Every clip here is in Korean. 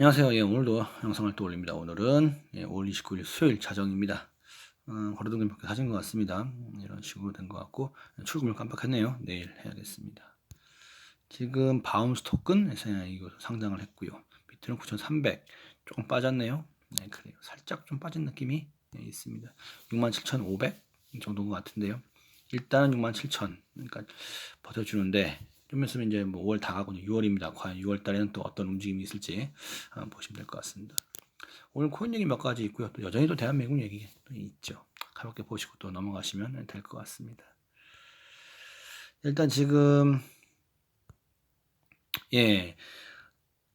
안녕하세요. 예, 오늘도 영상을 또 올립니다. 오늘은 예, 5월 29일 수요일 자정입니다. 어, 거르던 몇개 사진 것 같습니다. 음, 이런 식으로 된 것 같고 출금을 깜빡했네요. 내일 해야겠습니다. 지금 바움 스토큰 이거 상장을 했고요. 밑에는 9,300 조금 빠졌네요. 네, 그래요. 살짝 좀 빠진 느낌이 네, 있습니다. 67,500 정도인 것 같은데요. 일단은 67,000 그러니까 버텨주는데 좀 있으면 이제 뭐 5월 다가고 6월입니다. 과연 6월 달에는 또 어떤 움직임이 있을지 한번 보시면 될 것 같습니다. 오늘 코인 얘기 몇 가지 있고요. 또 여전히 또 대한민국 얘기 또 있죠. 가볍게 보시고 또 넘어가시면 될 것 같습니다. 일단 지금 예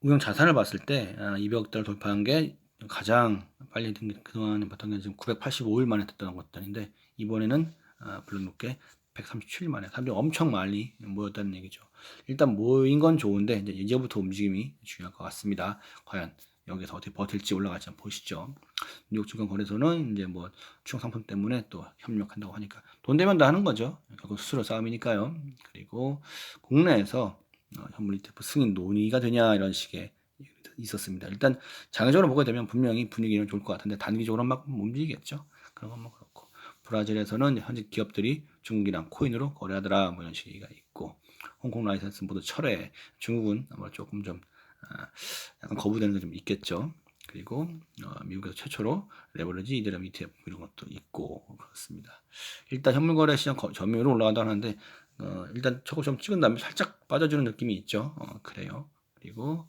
우영 자산을 봤을 때 200억 아, 달러 돌파한 게 가장 빨리 그동안 봤던 게 지금 985일 만에 됐던 것들인데 이번에는 아, 블록 높게 137일 만에 사람들이 엄청 많이 모였다는 얘기죠. 일단 모인 건 좋은데 이제 이제부터 움직임이 중요할 것 같습니다. 과연 여기서 어떻게 버틸지 올라갈지 한번 보시죠. 뉴욕 증권 거래소는 이제 뭐 추경 상품 때문에 또 협력한다고 하니까 돈 되면 다 하는 거죠. 결국 수수료 싸움이니까요. 그리고 국내에서 어, 현물 ETF 승인 논의가 되냐 이런 식의 있었습니다. 일단 장기적으로 보게 되면 분명히 분위기는 좋을 것 같은데 단기적으로 막 움직이겠죠. 그런 건 뭐 그렇고 브라질에서는 현재 기업들이 중국이랑 코인으로 거래하더라 뭐 이런 식이 있고 홍콩 라이센스 모두 철회 중국은 아마 조금 좀 아, 약간 거부되는 게 좀 있겠죠. 그리고 어, 미국에서 최초로 레버리지 이더리움 ETF 이런 것도 있고 그렇습니다. 일단 현물 거래 시장 점유율 올라간다 하는데 어, 일단 좀 찍은 다음에 살짝 빠져주는 느낌이 있죠. 어, 그래요. 그리고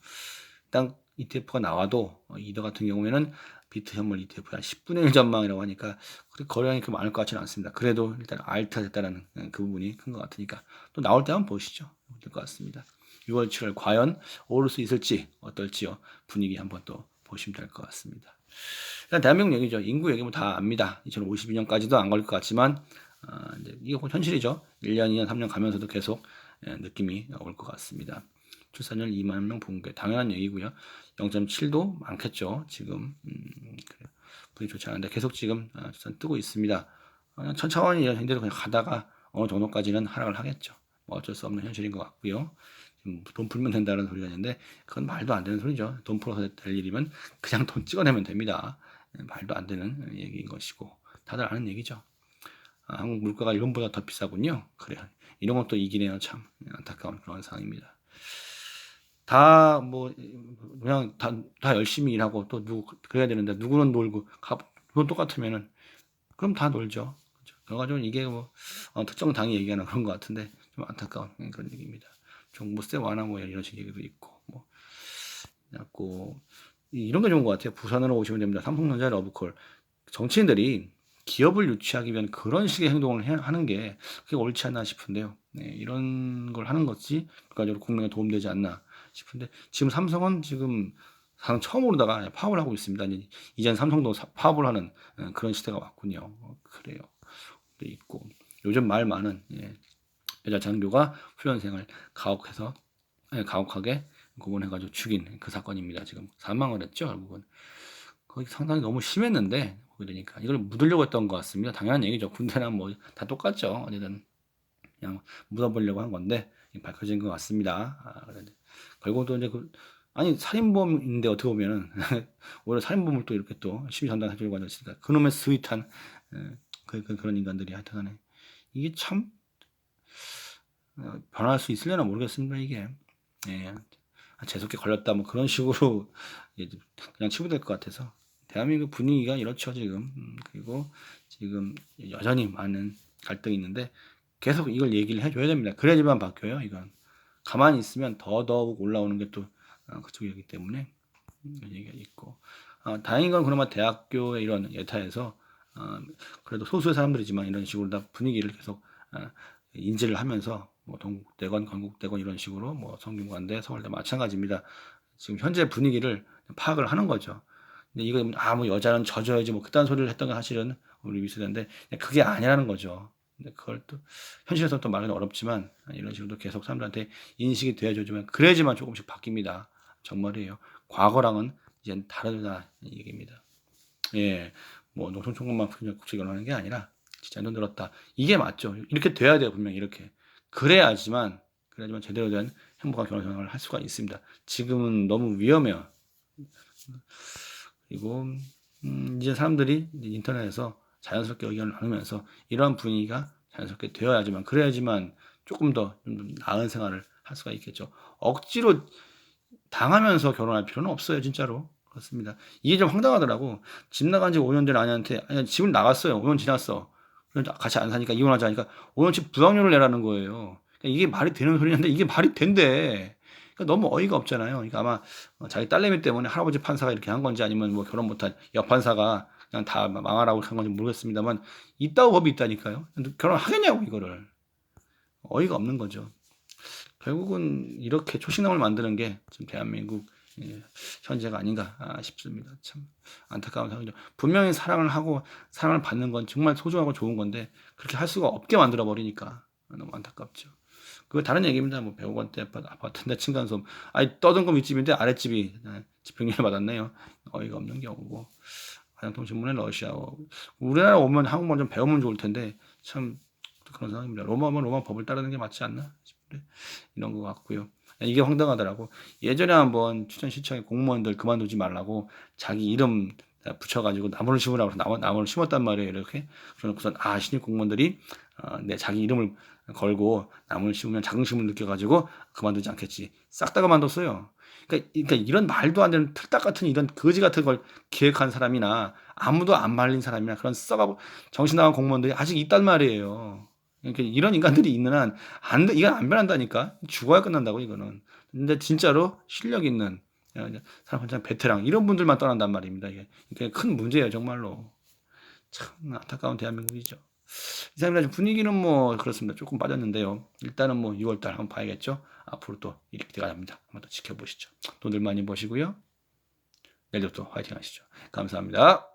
일단 ETF가 나와도 어, 이더 같은 경우에는 비트 현물 ETF 한 10분의 1 전망이라고 하니까 거래량이 그렇게 많을 것 같지는 않습니다. 그래도 일단 알트가 됐다는 그 부분이 큰 것 같으니까 또 나올 때 한번 보시죠. 될 것 같습니다. 6월 7월 과연 오를 수 있을지 어떨지요. 분위기 한번 또 보시면 될 것 같습니다. 일단 대한민국 얘기죠. 인구 얘기면 다 압니다. 2052년까지도 안걸것 같지만 어, 이제 이게 현실이죠. 1년, 2년, 3년 가면서도 계속 예, 느낌이 올 것 같습니다. 출산율 2만 명 붕괴 당연한 얘기고요. 0.7도 많겠죠. 지금 음, 그래요. 분이 좋지 않은데 계속 지금 어, 출산 뜨고 있습니다. 그냥 천천히 현대로 그냥 가다가 어느 정도까지는 하락을 하겠죠. 뭐 어쩔 수 없는 현실인 것 같고요. 돈 풀면 된다는 소리가 있는데 그건 말도 안 되는 소리죠. 돈 풀어서 될 일이면 그냥 돈 찍어내면 됩니다. 예, 말도 안 되는 얘기인 것이고 다들 아는 얘기죠. 아, 한국 물가가 일본보다 더 비싸군요. 그래요. 이런 것도 이기네요. 참 안타까운 그런 상황입니다. 다 뭐 그냥 다, 다 열심히 일하고 또 누구 그래야 되는데 누구는 놀고 돈 똑같으면은 그럼 다 놀죠. 그렇죠? 그래가지고 이게 뭐 어, 특정 당이 얘기하는 그런 것 같은데 좀 안타까운 그런 얘기입니다. 종부세 완화 뭐 이런 식 얘기도 있고 뭐 자꾸 이런 게 좋은 것 같아요. 부산으로 오시면 됩니다. 삼성전자 러브콜 정치인들이 기업을 유치하기 위한 그런 식의 행동을 해, 하는 게 그게 옳지 않나 싶은데요. 네, 이런 걸 하는 것이 결과적으로 국민에 도움되지 않나 싶은데 지금 삼성은 지금 상 처음으로다가 파업을 하고 있습니다. 이젠 삼성도 파업을 하는 어, 그런 시대가 왔군요. 어, 그래요. 또 있고 요즘 말 많은 예, 여자 장교가 훈련생을 가혹해서 예, 가혹하게 고문해가지고 죽인 그 사건입니다. 지금 사망을 했죠, 결국은. 거기 상당히 너무 심했는데 그러니까 이걸 묻으려고 했던 것 같습니다. 당연한 얘기죠. 군대랑 뭐다 똑같죠. 어디든 그냥 묻어보려고 한 건데 밝혀진 것 같습니다. 아, 결국도 이제 그 아니 살인범인데 어떻게 보면은 오히려 살인범을 또 이렇게 또 시위 전단해주려고 하지 않습니까? 그놈의 스윗한 그, 그, 그런 인간들이 하여튼 간에 이게 참 어, 변할 수 있으려나 모르겠습니다 이게. 예. 아, 재수없게 걸렸다 뭐 그런 식으로 그냥 치부될 것 같아서. 대한민국 분위기가 이렇죠 지금. 음, 그리고 지금 여전히 많은 갈등이 있는데 계속 이걸 얘기를 해줘야 됩니다. 그래야지만 바뀌어요 이건 가만히 있으면 더더욱 올라오는 게또 어, 그쪽이기 때문에 얘기가 있고 어, 다행인 건 그나마 대학교의 이런 예타에서 어, 그래도 소수의 사람들이지만 이런 식으로 다 분위기를 계속 어, 인지를 하면서 뭐 동국대건, 건국대건 이런 식으로 뭐 성균관대, 서울대 마찬가지입니다. 지금 현재 분위기를 파악을 하는 거죠. 근데 이거 아뭐 여자는 져줘야지 뭐 그딴 소리를 했던 게 사실은 우리 미술인데 그게 아니라는 거죠. 근데 그걸 또 현실에서 또 말하기 어렵지만 이런 식으로 계속 사람들한테 인식이 되어줘주면 그래야지만 조금씩 바뀝니다. 정말이에요. 과거랑은 이제 다르다 이 얘기입니다. 예, 뭐 농촌총각만 국제 결혼하는 게 아니라 진짜 눈 들었다. 이게 맞죠. 이렇게 돼야 돼요 분명 히 이렇게. 그래야지만 그래야지만 제대로 된 행복한 결혼 생활을 할 수가 있습니다. 지금은 너무 위험해요. 그리고 음, 이제 사람들이 인터넷에서 자연스럽게 의견을 나누면서 이런 분위기가 자연스럽게 되어야지만 그래야지만 조금 더좀 나은 생활을 할 수가 있겠죠. 억지로 당하면서 결혼할 필요는 없어요, 진짜로. 그렇습니다. 이게 좀 황당하더라고. 집 나간 지 5년 된 아내한테, 아니, 집을 나갔어요. 5년 지났어. 같이 안 사니까 이혼하자 하니까 5년 집 부당료를 내라는 거예요. 그러니까 이게 말이 되는 소리인데 이게 말이 된대. 그러니까 너무 어이가 없잖아요. 그러니까 아마 어, 자기 딸내미 때문에 할아버지 판사가 이렇게 한 건지 아니면 뭐 결혼 못한 여판사가 그냥 다 망하라고 한 건지 모르겠습니다만 있다고 법이 있다니까요. 결혼하겠냐고 이거를. 어이가 없는 거죠. 결국은 이렇게 초식남을 만드는 게 지금 대한민국 예, 현재가 아닌가 아, 싶습니다. 참 안타까운 상황이죠. 분명히 사랑을 하고 사랑을 받는 건 정말 소중하고 좋은 건데 그렇게 할 수가 없게 만들어 버리니까 너무 안타깝죠. 그거 다른 얘기입니다. 뭐 100억 대 아파트, 아파트인데 층간소음. 아니 떠든 윗집인데 아랫집이 예, 집행유예 받았네요. 어이가 없는 경우고. 화장통 신문에 러시아어. 우리나라 오면 한국말 좀 배우면 좋을 텐데 참 그런 상황입니다. 로마면 로마 법을 따르는 게 맞지 않나 싶은데 이런 것 같고요. 이게 황당하더라고. 예전에 한번 추천시청에 공무원들 그만두지 말라고 자기 이름 붙여가지고 나무를 심으라고 해서 나무, 나무를 심었단 말이에요. 이렇게. 그러고선 아 신입 공무원들이 어, 내 자기 이름을 걸고 나무를 심으면 자긍심을 느껴가지고 그만두지 않겠지. 싹 다 그만뒀어요. 그러니까, 그러니까 이런 말도 안 되는 틀딱 같은 이런 거지 같은 걸 기획한 사람이나 아무도 안 말린 사람이나 그런 썩어 정신 나간 공무원들이 아직 있단 말이에요. 그러니까 이런 인간들이 있는 한, 안, 돼- 이건 안 변한다니까. 죽어야 끝난다고, 이거는. 근데 진짜로 실력 있는, 어, 사람 한참 베테랑, 이런 분들만 떠난단 말입니다. 이게. 이게 큰 문제예요, 정말로. 참 안타까운 대한민국이죠. 이상입니다. 분위기는 뭐, 그렇습니다. 조금 빠졌는데요. 일단은 뭐, 6월달 한번 봐야겠죠. 앞으로 또 이렇게 돼갑니다. 한번 더 지켜보시죠. 돈들 많이 버시고요. 내일도 또 화이팅 하시죠. 감사합니다.